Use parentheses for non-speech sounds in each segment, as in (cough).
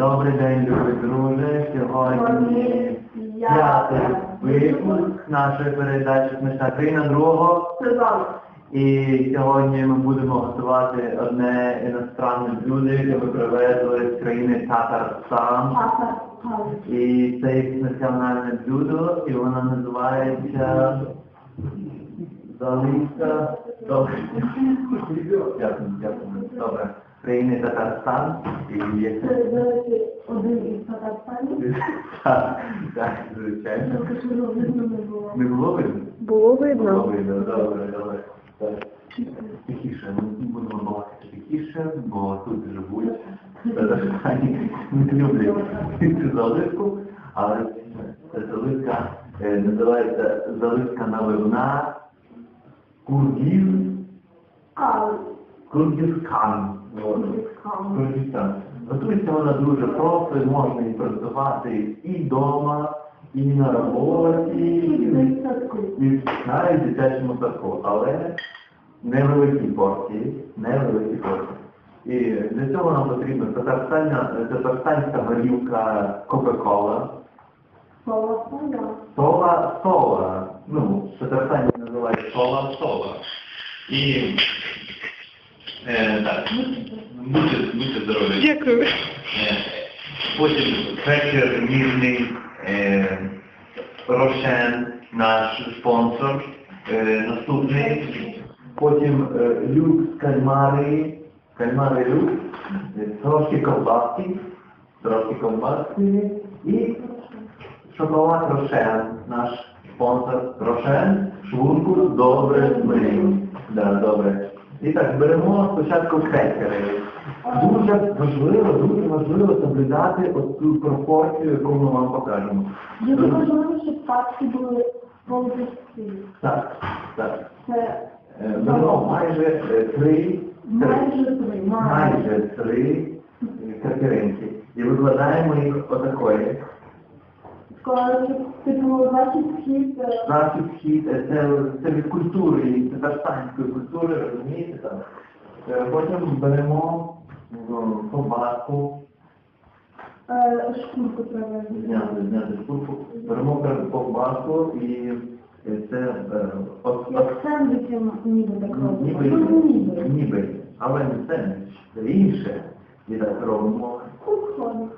Добрий день, любі друже. Сьогодні п'ятий випуск нашої передачі Смішна країна другого. І сьогодні ми будемо готувати одне іностранне блюдо, яке ми привезли з країни Татарстан. І це їх національне блюдо, і воно називається Залиска. Добре. Дякую, дякую. Добре. Країни Татарстан. І є Це, речі, один із Татарстанів. (laughs) Так, так, звичайно. Тільки що його видно не було. Не було видно? Було Було видно. видно, добре, добре. Так. Тихіше, ми будемо балакати тихіше, бо тут живуть. Татарстані не люблять цю заливку, але ця заливка е, називається заливка наливна Кургіз, А, Кургізкан. От. Кургізкан. Готується вона дуже просто, можна її приготувати і вдома, і на роботі, і, навіть в дитячому садку, але невеликі порції, невеликі порції. І для цього нам потрібна татарстанська горілка Кока-Кола, Слава Богу. сола сола. Ну, Татарстані називають сола сола. І е, так, будьте, будьте здорові. Дякую. Е, Потім крекер ніжний е, Рошен, наш спонсор. Е, наступний. Потім е, люкс кальмари, кальмари люкс, е, трошки ковбаски, трошки ковбаски і шоколад Рошен, наш спонсор Рошен, швурку добре змив. Да, добре. І так, беремо спочатку крекери. Дуже важливо, дуже важливо соблюдати оцю пропорцію, яку ми вам покажемо. Дуже важливо, щоб пачки були повністю. Так, так. Це Е, Беремо майже е, три, майже три. майже три е, крекеринки. І викладаємо їх отакої. Значить, схід, е, е, це, це від культури, від татарстанської культури, розумієте там. Е, Потім беремо ну, ковбаску, е, шкурку треба зняти, зняти шкурку, беремо ков- ковбаску і це Як сендвічем ніби так ну, ніби, Ну, ніби. ніби, але не сендвіч, це інше. І так робимо. Кухонник.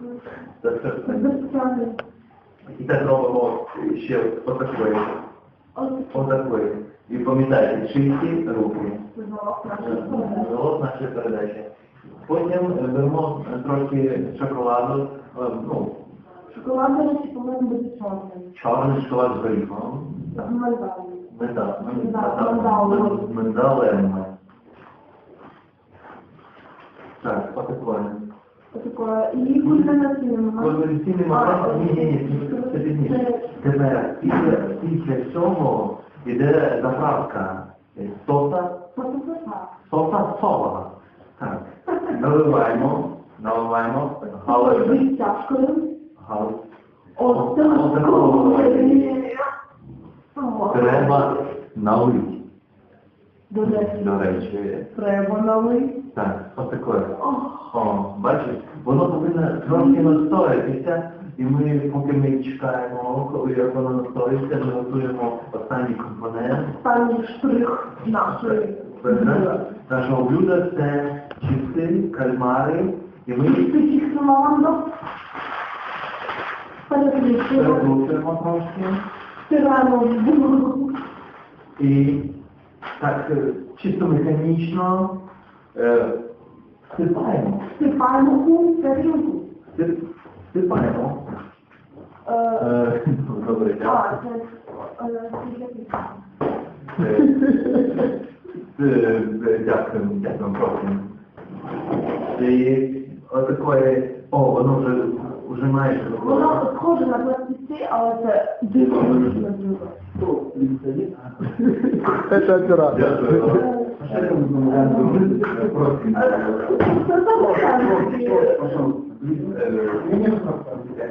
Це все це. І так робимо ще отакої, Ось отакої. І пам'ятайте, чисті руки. це залог нашої передачі. Нашої передачі. Потім е, беремо е, трошки шоколаду, е, ну, Шоколад, до речі, повинен бути чорним. чорний шоколад з горіхом. Так. Мальваний. Медал. Да, медал. Медалем. Так, отакої. Отако. І кульмінаційним. Конверсійний момент, ні, ні, ні, це пізніше. Тепер після, після цього йде заправка соса, соса сола. Так. Наливаємо, наливаємо, Ось Отакого. Ого. треба налити. До речі. До речі, Треба налити. так, отакое. Ох. Трошки настоятися, і ми, поки ми чекаємо, коли як воно настоїться, ми готуємо останній компонент. Останній штрих нашої. Нашого блюда це чипси, кальмари, і ми їх. Переключуємо. перекручуємо трошки. Стираємо. І так е, чисто механічно е, всипаємо. Всипаємо у тарілку. Всип- Всипаємо. Е, Е, Добре, А, дякую. це е, скільки? Е, е, е, Дякую, дякую, просимо. І отакої, о, воно вже, вже майже Воно схоже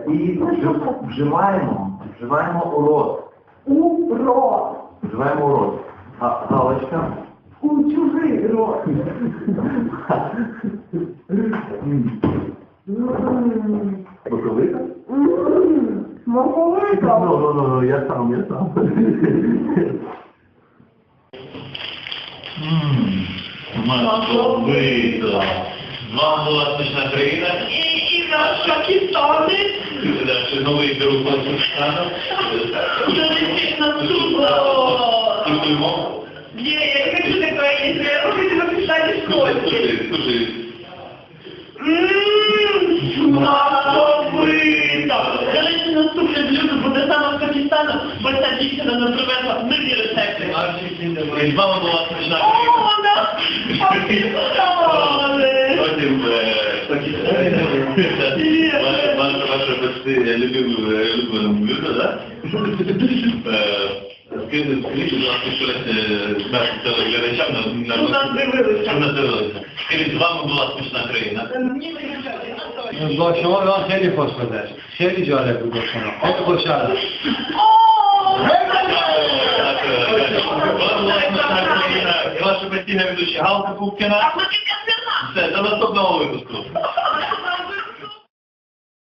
І вживаємо, вживаємо у рот. У рот. Вживаємо у рот. Га- Галочка. У чужий рот. (laughs) Боковика? Ммм. Ну, ну, ну, ну, я сам, я сам. (laughs) Московито. Вам була смішна країна. І, і наш Пакистани. Це новий друг Пакистану. Мову. Не, я не хочу такое, если я хочу. Слухай, слухай. Ммм, смаковито. Короче, наступне блюдо буде саме з Пакистану, бо ця дівчина нам привезла нові рецепти. І з вами була смішна О, країна. (laughs) 51 bölümü ve 50 bölümü görüyor da كانت كريم راح شوية باش تغير شعبنا كريم تغام بلاص مش ناترينا الله شما الان خیلی خوش بده خیلی جالب بود شما خیلی خوش آمد والله ما شفتيها بدوشي هاو تفوق كنا احنا كيف كسرنا استاذ انا صبنا وين بسكوت